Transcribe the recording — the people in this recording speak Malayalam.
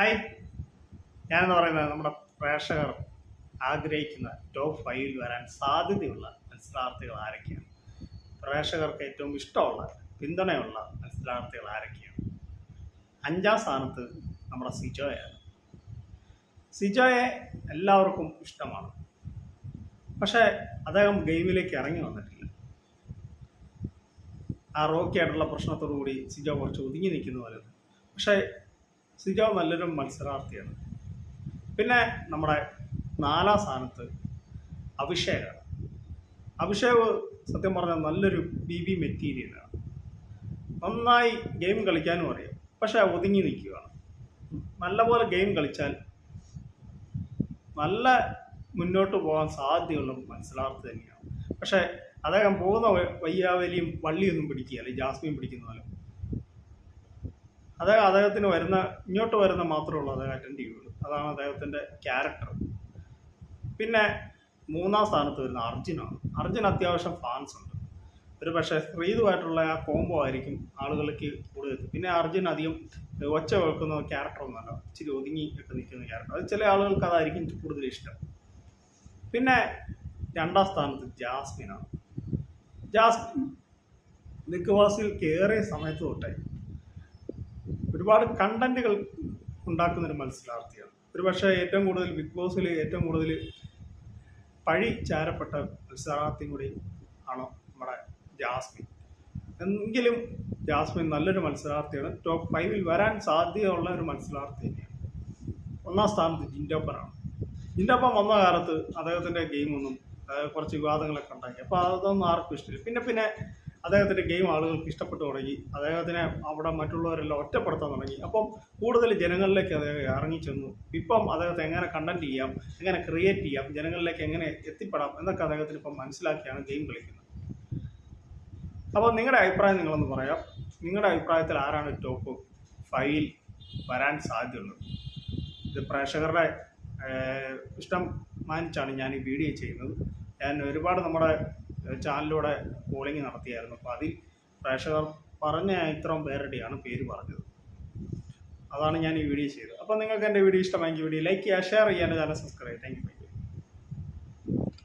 ഹായ് ഞാനെന്ന് പറയുന്നത് നമ്മുടെ പ്രേക്ഷകർ ആഗ്രഹിക്കുന്ന ടോപ്പ് ഫൈവിൽ വരാൻ സാധ്യതയുള്ള മത്സരാർത്ഥികൾ ആരൊക്കെയാണ്? പ്രേക്ഷകർക്ക് ഏറ്റവും ഇഷ്ടമുള്ള പിന്തുണയുള്ള മത്സരാർത്ഥികൾ ആരൊക്കെയാണ്? അഞ്ചാം സ്ഥാനത്ത് നമ്മുടെ സിജോയാണ് സിജോയെ എല്ലാവർക്കും ഇഷ്ടമാണ്. പക്ഷേ അദ്ദേഹം ഗെയിമിലേക്ക് ഇറങ്ങി വന്നിട്ടില്ല. ആ റോക്കി ആയിട്ടുള്ള പ്രശ്നത്തോടു കൂടി സിജോ കുറച്ച് ഒതുങ്ങി നിൽക്കുന്ന പോലെ. പക്ഷേ സിജോ നല്ലൊരു മത്സരാർത്ഥിയാണ്. പിന്നെ നമ്മുടെ നാലാം സ്ഥാനത്ത് അഭിഷേകാണ്. അഭിഷേക് സത്യം പറഞ്ഞാൽ നല്ലൊരു ബി ബി മെറ്റീരിയലാണ് നന്നായി ഗെയിം കളിക്കാനും അറിയാം. പക്ഷേ ഒതുങ്ങി നിൽക്കുകയാണ്. നല്ലപോലെ ഗെയിം കളിച്ചാൽ നല്ല മുന്നോട്ട് പോകാൻ സാധ്യതയുള്ള മത്സരാർത്ഥി തന്നെയാണ്. പക്ഷേ അദ്ദേഹം പോകുന്ന വയ്യാവലിയും വള്ളിയൊന്നും പിടിക്കുകയല്ല. ജാസ്മിൻ പിടിക്കുന്ന പോലെ. അദ്ദേഹം അദ്ദേഹത്തിന് വരുന്ന ഇങ്ങോട്ട് വരുന്ന മാത്രമേ ഉള്ളൂ അദ്ദേഹം അറ്റൻഡ് ചെയ്യുള്ളൂ അതാണ് അദ്ദേഹത്തിന്റെ ക്യാരക്ടർ പിന്നെ മൂന്നാം സ്ഥാനത്ത് വരുന്ന അർജുനാണ്. അർജുൻ അത്യാവശ്യം ഫാൻസ് ഉണ്ട്. ഒരു പക്ഷേ ശ്രീതുമായിട്ടുള്ള ആ കോംബോ ആയിരിക്കും ആളുകൾക്ക് കൂടുതൽ. പിന്നെ അർജുൻ അധികം ഒച്ച വെക്കുന്ന ക്യാരക്ടർ ഒന്നല്ല ഇച്ചിരി ഒതുങ്ങി ഒക്കെ നിൽക്കുന്ന ക്യാരക്ടർ അത് ചില ആളുകൾക്ക് അതായിരിക്കും കൂടുതൽ ഇഷ്ടം. പിന്നെ രണ്ടാം സ്ഥാനത്ത് ജാസ്മിനാണ്. ജാസ്മിൻ ബോസിൽ കയറിയ സമയത്ത് തൊട്ടേ ഒരുപാട് കണ്ടന്റുകൾ ഉണ്ടാക്കുന്ന ഒരു മത്സരാർത്ഥിയാണ്. ഒരു പക്ഷേ ഏറ്റവും കൂടുതൽ ബിഗ് ബോസിൽ ഏറ്റവും കൂടുതൽ പഴി ചാരപ്പെട്ട മത്സരാർത്ഥിയും കൂടി ആണ് നമ്മുടെ ജാസ്മിൻ? എങ്കിലും ജാസ്മിൻ നല്ലൊരു മത്സരാർത്ഥിയാണ്. ടോപ്പ് ഫൈവിൽ വരാൻ സാധ്യതയുള്ള ഒരു മത്സരാർത്ഥി തന്നെയാണ്. ഒന്നാം സ്ഥാനത്ത് ജിൻഡോപ്പറാണ്. ജിൻഡോപ്പൻ വന്ന കാലത്ത് അദ്ദേഹത്തിന്റെ ഗെയിമൊന്നും കുറച്ച് വിവാദങ്ങളൊക്കെ ഉണ്ടാക്കി അപ്പോൾ അതൊന്നും ആർക്കും ഇഷ്ടമില്ല. പിന്നെ പിന്നെ അദ്ദേഹത്തിന്റെ ഗെയിം ആളുകൾക്ക് ഇഷ്ടപ്പെട്ടു തുടങ്ങി. അദ്ദേഹത്തിനെ അവിടെ മറ്റുള്ളവരെല്ലാം ഒറ്റപ്പെടുത്താൻ തുടങ്ങി. അപ്പം കൂടുതൽ ജനങ്ങളിലേക്ക് അദ്ദേഹം ഇറങ്ങിച്ചെന്നു ഇപ്പം അദ്ദേഹത്തെ എങ്ങനെ കണ്ടന്റ് ചെയ്യാം എങ്ങനെ ക്രിയേറ്റ് ചെയ്യാം ജനങ്ങളിലേക്ക് എങ്ങനെ എത്തിപ്പെടാം എന്നൊക്കെ അദ്ദേഹത്തിന് ഇപ്പം മനസ്സിലാക്കിയാണ് ഗെയിം കളിക്കുന്നത്. അപ്പോൾ നിങ്ങളുടെ അഭിപ്രായം നിങ്ങളൊന്ന് പറയാം. നിങ്ങളുടെ അഭിപ്രായത്തിൽ ആരാണ് ടോപ്പ് ഫൈവിൽ വരാൻ സാധ്യതയുള്ളത്? ഇത് പ്രേക്ഷകരുടെ ഇഷ്ടം മാനിച്ചാണ് ഞാൻ ഈ വീഡിയോ ചെയ്യുന്നത്. ഞാൻ ഒരുപാട് നമ്മുടെ ചാനലിലൂടെ പോളിംഗ് നടത്തിയായിരുന്നു. അപ്പോൾ അതിൽ പ്രേക്ഷകർ പറഞ്ഞ ഇത്രയും പേരുടെയാണ് പേര് പറഞ്ഞത്. അതാണ് ഞാൻ ഈ വീഡിയോ ചെയ്തത്. അപ്പോൾ നിങ്ങൾക്ക് എന്റെ വീഡിയോ ഇഷ്ടമായെങ്കിൽ വീഡിയോ ലൈക്ക് ചെയ്യുക ഷെയർ ചെയ്യാൻ ചാനൽ സബ്സ്ക്രൈബ് താങ്ക് യു